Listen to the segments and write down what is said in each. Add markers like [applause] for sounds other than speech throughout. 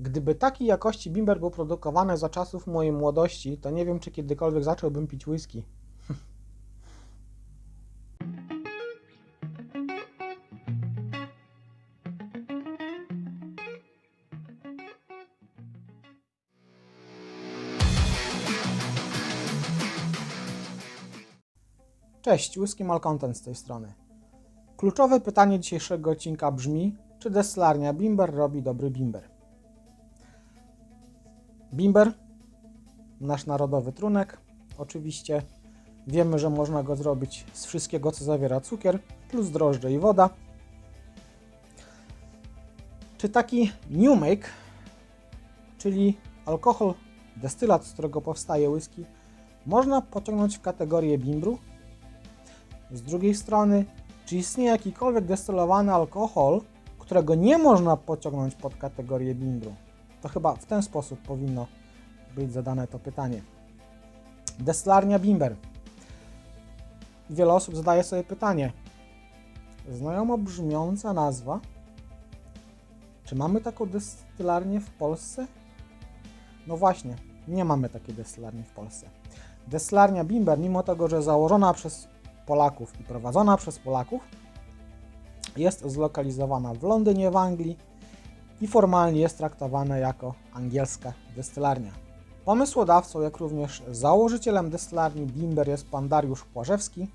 Gdyby takiej jakości bimber był produkowany za czasów mojej młodości, to nie wiem, czy kiedykolwiek zacząłbym pić whisky. [laughs] Cześć, Whisky Malcontent z tej strony. Kluczowe pytanie dzisiejszego odcinka brzmi, czy destylarnia Bimber robi dobry bimber? Bimber, nasz narodowy trunek, oczywiście. Wiemy, że można go zrobić z wszystkiego, co zawiera cukier, plus drożdże i woda. Czy taki new make, czyli alkohol, destylat, z którego powstaje whisky, można pociągnąć w kategorię bimbru? Z drugiej strony, czy istnieje jakikolwiek destylowany alkohol, którego nie można pociągnąć pod kategorię bimbru? To chyba w ten sposób powinno być zadane to pytanie. Destylarnia Bimber. Wiele osób zadaje sobie pytanie. Znajomo brzmiąca nazwa. Czy mamy taką destylarnię w Polsce? No właśnie, nie mamy takiej destylarni w Polsce. Destylarnia Bimber, mimo tego, że założona przez Polaków i prowadzona przez Polaków, jest zlokalizowana w Londynie, w Anglii i formalnie jest traktowana jako angielska destylarnia. Pomysłodawcą, jak również założycielem destylarni Bimber jest pan Dariusz Płażewski,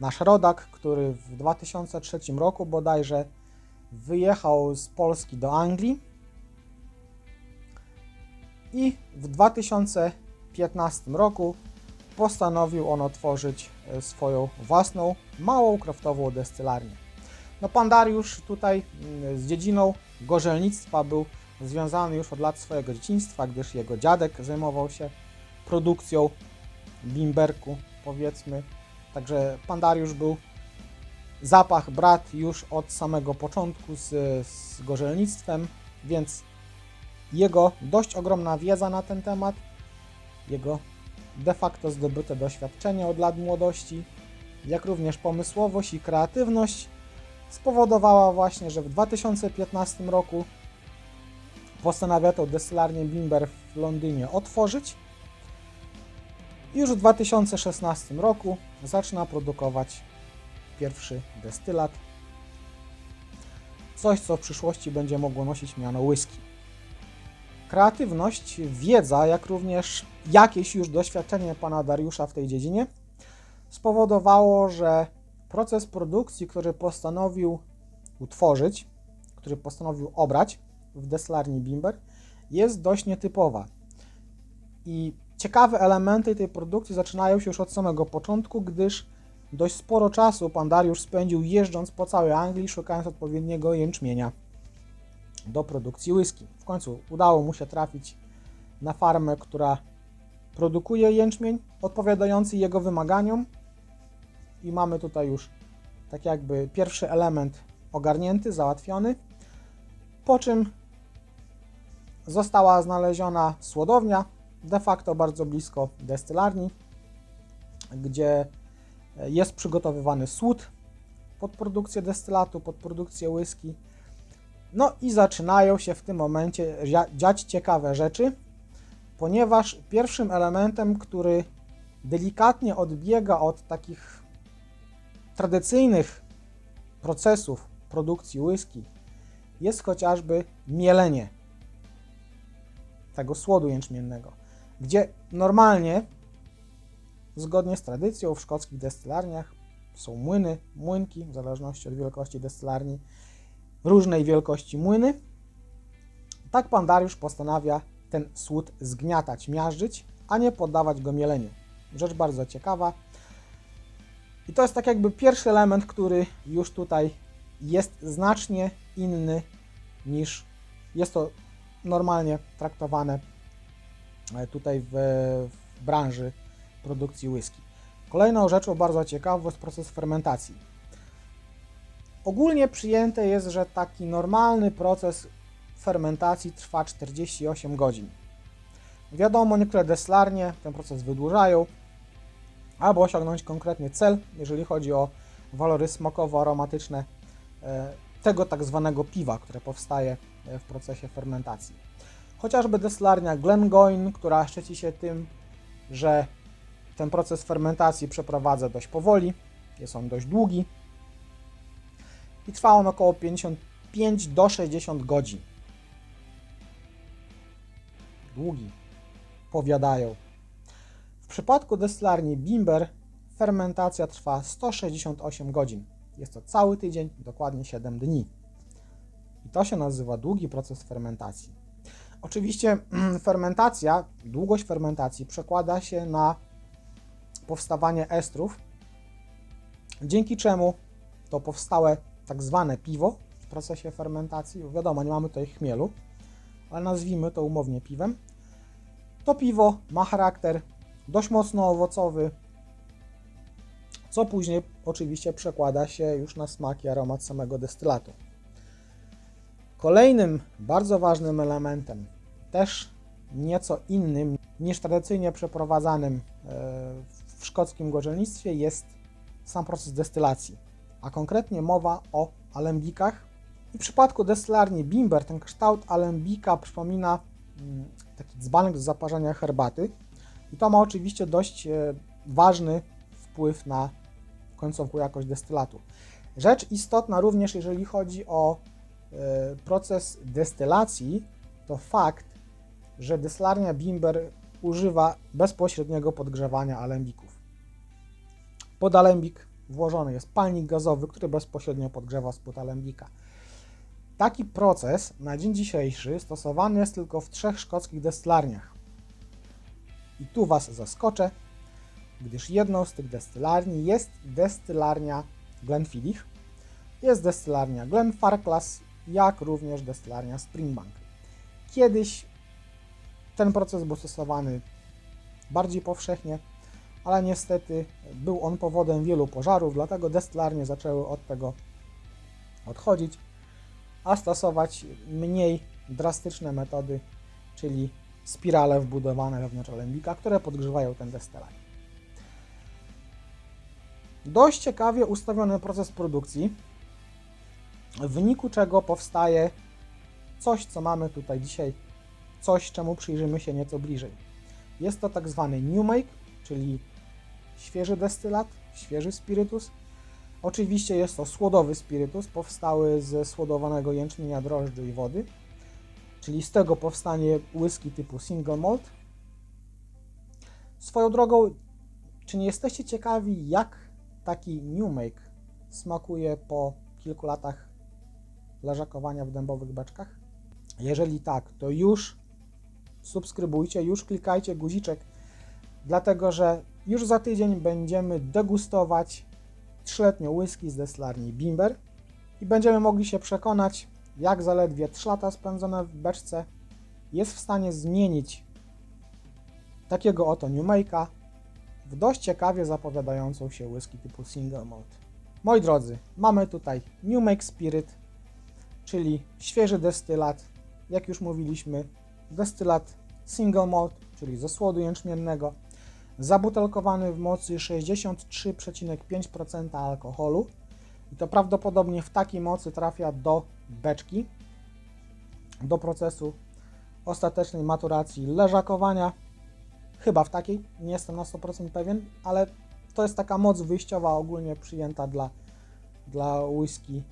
nasz rodak, który w 2003 roku bodajże wyjechał z Polski do Anglii i w 2015 roku postanowił on otworzyć e, swoją własną, małą, kraftową destylarnię. No pan Dariusz tutaj mm, z dziedziną gorzelnictwa był związany już od lat swojego dzieciństwa, gdyż jego dziadek zajmował się produkcją bimberku, powiedzmy. Także pan Dariusz był zapach brat już od samego początku z, z gorzelnictwem, więc jego dość ogromna wiedza na ten temat, jego de facto zdobyte doświadczenie od lat młodości, jak również pomysłowość i kreatywność spowodowała właśnie, że w 2015 roku postanawia tą destylarnię Bimber w Londynie otworzyć. Już w 2016 roku zaczyna produkować pierwszy destylat. Coś, co w przyszłości będzie mogło nosić miano whisky. Kreatywność, wiedza, jak również jakieś już doświadczenie pana Dariusza w tej dziedzinie spowodowało, że proces produkcji, który postanowił utworzyć, który postanowił obrać w destylarni Bimber, jest dość nietypowa. I ciekawe elementy tej produkcji zaczynają się już od samego początku, gdyż dość sporo czasu pan Dariusz spędził jeżdżąc po całej Anglii, szukając odpowiedniego jęczmienia do produkcji whisky. W końcu udało mu się trafić na farmę, która produkuje jęczmień odpowiadający jego wymaganiom i mamy tutaj już tak jakby pierwszy element ogarnięty, załatwiony, po czym została znaleziona słodownia, de facto bardzo blisko destylarni, gdzie jest przygotowywany słód pod produkcję destylatu, pod produkcję whisky. No i zaczynają się w tym momencie dziać ciekawe rzeczy, ponieważ pierwszym elementem, który delikatnie odbiega od takich tradycyjnych procesów produkcji whisky, jest chociażby mielenie tego słodu jęczmiennego, gdzie normalnie, zgodnie z tradycją w szkockich destylarniach są młyny, młynki, w zależności od wielkości destylarni, różnej wielkości młyny. Tak pan Dariusz postanawia ten słód zgniatać, miażdżyć, a nie poddawać go mieleniu. Rzecz bardzo ciekawa. I to jest tak jakby pierwszy element, który już tutaj jest znacznie inny niż jest to normalnie traktowane e, tutaj w, w branży produkcji whisky. Kolejną rzeczą bardzo ciekawą jest proces fermentacji. Ogólnie przyjęte jest, że taki normalny proces fermentacji trwa 48 godzin. Wiadomo, niektóre deslarnie ten proces wydłużają, aby osiągnąć konkretny cel, jeżeli chodzi o walory smakowo-aromatyczne e, tego tak zwanego piwa, które powstaje w procesie fermentacji. Chociażby destylarnia Glengoyne, która szczyci się tym, że ten proces fermentacji przeprowadza dość powoli, jest on dość długi i trwa on około 55 do 60 godzin. Długi, powiadają. W przypadku destylarni Bimber fermentacja trwa 168 godzin. Jest to cały tydzień, dokładnie 7 dni. I to się nazywa długi proces fermentacji. Oczywiście [clears throat] fermentacja, długość fermentacji przekłada się na powstawanie estrów, dzięki czemu to powstałe tak zwane piwo w procesie fermentacji, wiadomo, nie mamy tutaj chmielu, ale nazwijmy to umownie piwem, to piwo ma charakter dość mocno owocowy, co później oczywiście przekłada się już na smak i aromat samego destylatu. Kolejnym bardzo ważnym elementem, też nieco innym niż tradycyjnie przeprowadzanym e, w szkockim gorzelnictwie jest sam proces destylacji, a konkretnie mowa o alembikach. I w przypadku destylarni Bimber ten kształt alembika przypomina mm, taki dzbanek do zaparzania herbaty i to ma oczywiście dość e, ważny wpływ na końcową jakość destylatu. Rzecz istotna również, jeżeli chodzi o e, proces destylacji, to fakt, że destylarnia Bimber używa bezpośredniego podgrzewania alembików. Pod alembik włożony jest palnik gazowy, który bezpośrednio podgrzewa spód alembika. Taki proces na dzień dzisiejszy stosowany jest tylko w trzech szkockich destylarniach. I tu Was zaskoczę, gdyż jedną z tych destylarni jest destylarnia Glenfiddich, jest destylarnia Glenfarclas, jak również destylarnia Springbank. Kiedyś ten proces był stosowany bardziej powszechnie, ale niestety był on powodem wielu pożarów, dlatego destylarnie zaczęły od tego odchodzić, a stosować mniej drastyczne metody, czyli spirale wbudowane wewnątrz alembika, które podgrzewają ten destylat. Dość ciekawie ustawiony proces produkcji, w wyniku czego powstaje coś, co mamy tutaj dzisiaj, coś, czemu przyjrzymy się nieco bliżej. Jest to tak zwany new make, czyli świeży destylat, świeży spirytus. Oczywiście jest to słodowy spirytus, powstały ze słodowanego jęczmienia, drożdży i wody, czyli z tego powstanie whisky typu single malt. Swoją drogą, czy nie jesteście ciekawi, jak taki new make smakuje po kilku latach leżakowania w dębowych beczkach? Jeżeli tak, to już subskrybujcie, już klikajcie guziczek, dlatego że już za tydzień będziemy degustować trzyletnią whisky z destylarni Bimber i będziemy mogli się przekonać, jak zaledwie 3 lata spędzone w beczce jest w stanie zmienić takiego oto New Make'a w dość ciekawie zapowiadającą się whisky typu Single Malt. Moi drodzy, mamy tutaj New Make Spirit, czyli świeży destylat, jak już mówiliśmy, destylat Single Malt, czyli ze słodu jęczmiennego, zabutelkowany w mocy 63,5% alkoholu i to prawdopodobnie w takiej mocy trafia do beczki, do procesu ostatecznej maturacji leżakowania, chyba w takiej, nie jestem na 100% pewien, ale to jest taka moc wyjściowa ogólnie przyjęta dla, dla whisky,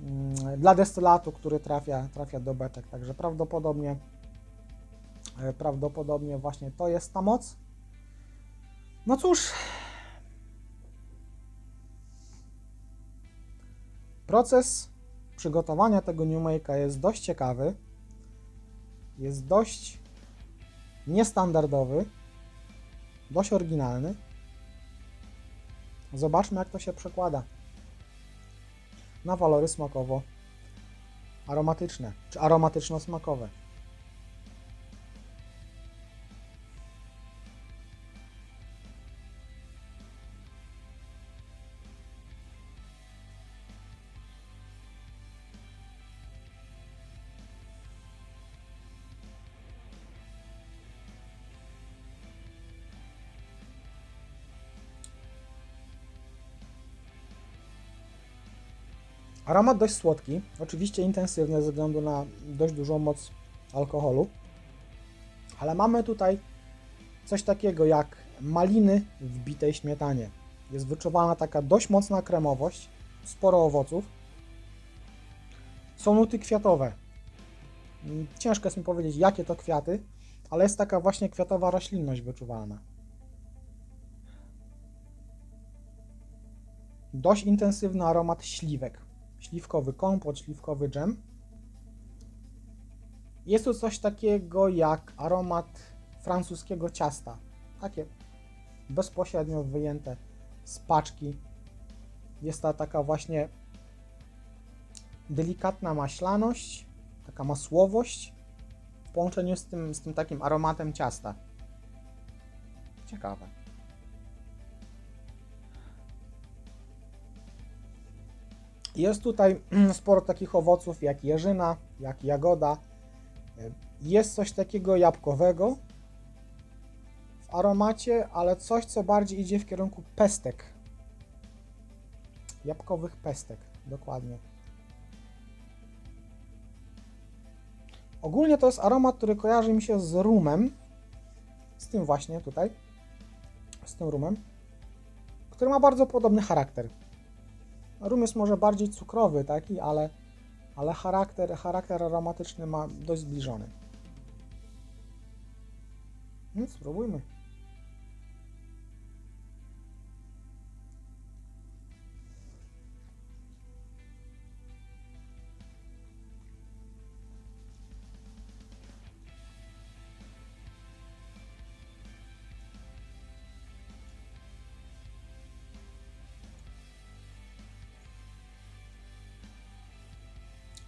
mm, dla destylatu, który trafia, trafia do beczek, także prawdopodobnie e, prawdopodobnie właśnie to jest ta moc. No cóż, proces przygotowania tego New Make'a jest dość ciekawy, jest dość niestandardowy, dość oryginalny. Zobaczmy, jak to się przekłada na walory smakowo-aromatyczne, czy aromatyczno-smakowe. Aromat dość słodki, oczywiście intensywny ze względu na dość dużą moc alkoholu, ale mamy tutaj coś takiego jak maliny w bitej śmietanie. Jest wyczuwalna taka dość mocna kremowość, sporo owoców. Są nuty kwiatowe. Mm, Ciężko jest mi powiedzieć, jakie to kwiaty, ale jest taka właśnie kwiatowa roślinność wyczuwalna. Dość intensywny aromat śliwek. Śliwkowy kompot, śliwkowy dżem. Jest tu coś takiego jak aromat francuskiego ciasta. Takie bezpośrednio wyjęte z paczki. Jest ta taka właśnie delikatna maślaność, taka masłowość w połączeniu z tym, z tym takim aromatem ciasta. Ciekawe. Jest tutaj sporo takich owoców jak jeżyna, jak jagoda. Jest coś takiego jabłkowego w aromacie, ale coś co bardziej idzie w kierunku pestek. Jabłkowych pestek, dokładnie. Ogólnie to jest aromat, który kojarzy mi się z rumem. Z tym właśnie tutaj. Z tym rumem. Który ma bardzo podobny charakter. Rum jest może bardziej cukrowy taki, ale, ale charakter, charakter aromatyczny ma dość zbliżony. Więc spróbujmy.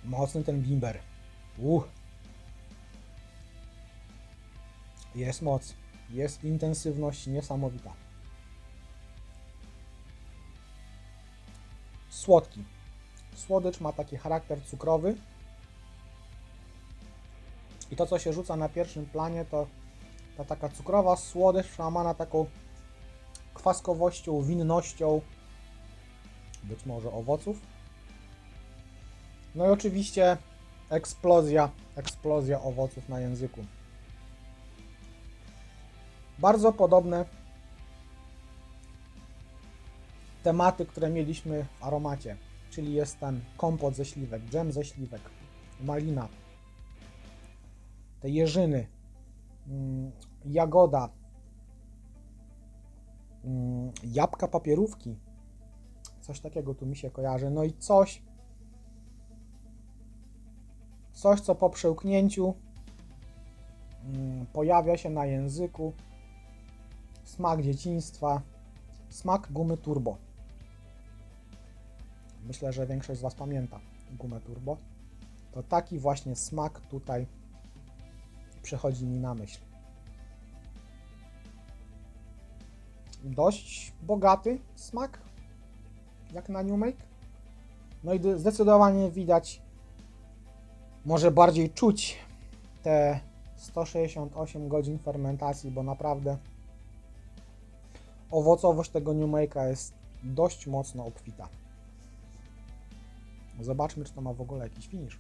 Mocny ten bimber. Uh. Jest moc. Jest intensywność niesamowita. Słodki. Słodycz ma taki charakter cukrowy. I to, co się rzuca na pierwszym planie, to ta taka cukrowa słodycz przełamana taką kwaskowością, winnością, być może owoców. No i oczywiście eksplozja, eksplozja owoców na języku. Bardzo podobne tematy, które mieliśmy w aromacie, czyli jest ten kompot ze śliwek, dżem ze śliwek, malina, te jeżyny, mm, jagoda, mm, jabłka papierówki, coś takiego tu mi się kojarzy, no i coś, coś co po przełknięciu mm, pojawia się na języku, smak dzieciństwa, smak gumy turbo. Myślę, że większość z Was pamięta gumę turbo. To taki właśnie smak tutaj przychodzi mi na myśl. Dość bogaty smak, jak na New Make. No i zdecydowanie widać, może bardziej czuć te 168 godzin fermentacji, bo naprawdę owocowość tego New Make'a jest dość mocno obfita. Zobaczmy, czy to ma w ogóle jakiś finish.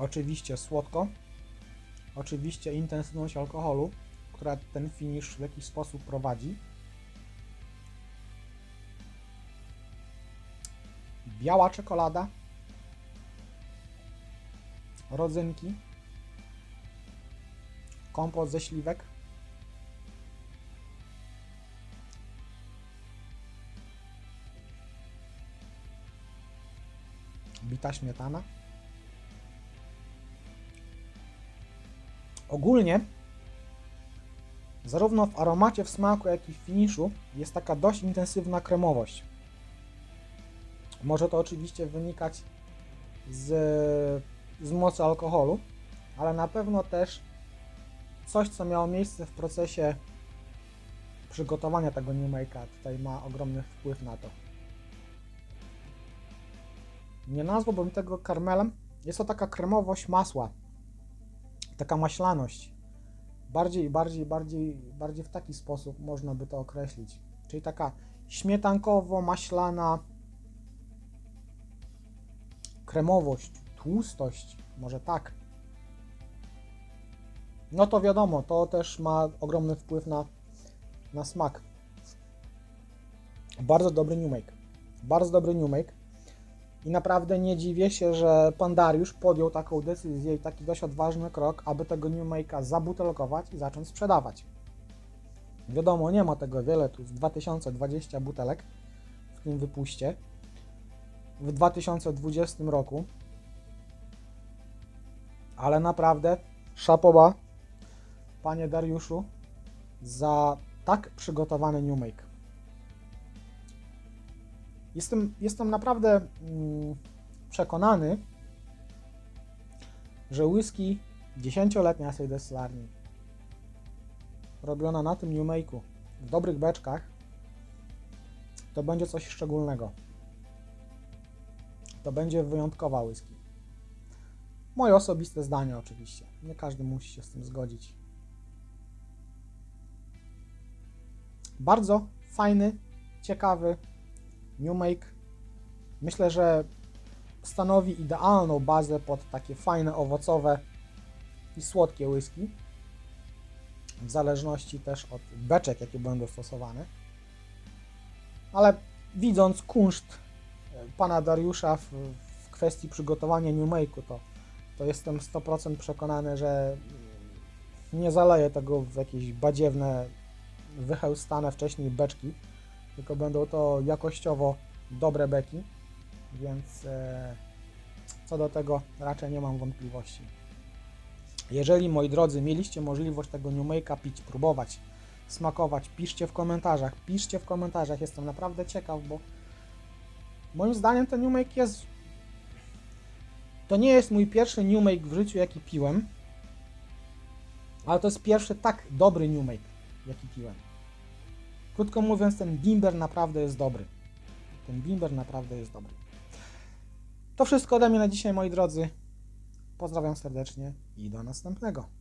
Oczywiście słodko. Oczywiście intensywność alkoholu, która ten finish w jakiś sposób prowadzi. Biała czekolada. Rodzynki. Kompot ze śliwek. Bita śmietana. Ogólnie, zarówno w aromacie, w smaku, jak i w finiszu jest taka dość intensywna kremowość. Może to oczywiście wynikać z, z mocy alkoholu, ale na pewno też coś, co miało miejsce w procesie przygotowania tego New Make'a tutaj ma ogromny wpływ na to. Nie nazwałbym tego karmelem. Jest to taka kremowość masła. Taka maślaność. Bardziej, bardziej, bardziej, bardziej w taki sposób można by to określić. Czyli taka śmietankowo-maślana kremowość, tłustość, może tak. No to wiadomo, to też ma ogromny wpływ na, na smak. Bardzo dobry New Make. Bardzo dobry New Make. I naprawdę nie dziwię się, że pan Dariusz podjął taką decyzję i taki dość odważny krok, aby tego New Make'a zabutelkować i zacząć sprzedawać. Wiadomo, nie ma tego wiele, tu jest 2020 butelek w tym wypuście w 2020 roku. Ale naprawdę szapoba, panie Dariuszu, za tak przygotowany New Make. Jestem, jestem naprawdę mm, przekonany, że whisky 10-letnia naszej destylarni robiona na tym New Make'u w dobrych beczkach to będzie coś szczególnego. To będzie wyjątkowa whisky. Moje osobiste zdanie oczywiście. Nie każdy musi się z tym zgodzić. Bardzo fajny, ciekawy New Make. Myślę, że stanowi idealną bazę pod takie fajne, owocowe i słodkie whisky. W zależności też od beczek, jakie będą stosowane. Ale widząc kunszt pana Dariusza w, w kwestii przygotowania New Make'u, to, to jestem 100% przekonany, że nie zaleję tego w jakieś badziewne, wychełstane wcześniej beczki, tylko będą to jakościowo dobre beki, więc e, co do tego raczej nie mam wątpliwości. Jeżeli, moi drodzy, mieliście możliwość tego New Make'a pić, próbować, smakować, piszcie w komentarzach, piszcie w komentarzach, jestem naprawdę ciekaw, bo Moim zdaniem ten New Make jest... To nie jest mój pierwszy New Make w życiu, jaki piłem. Ale to jest pierwszy tak dobry New Make, jaki piłem. Krótko mówiąc, ten bimber naprawdę jest dobry. Ten bimber naprawdę jest dobry. To wszystko ode mnie na dzisiaj, moi drodzy. Pozdrawiam serdecznie i do następnego.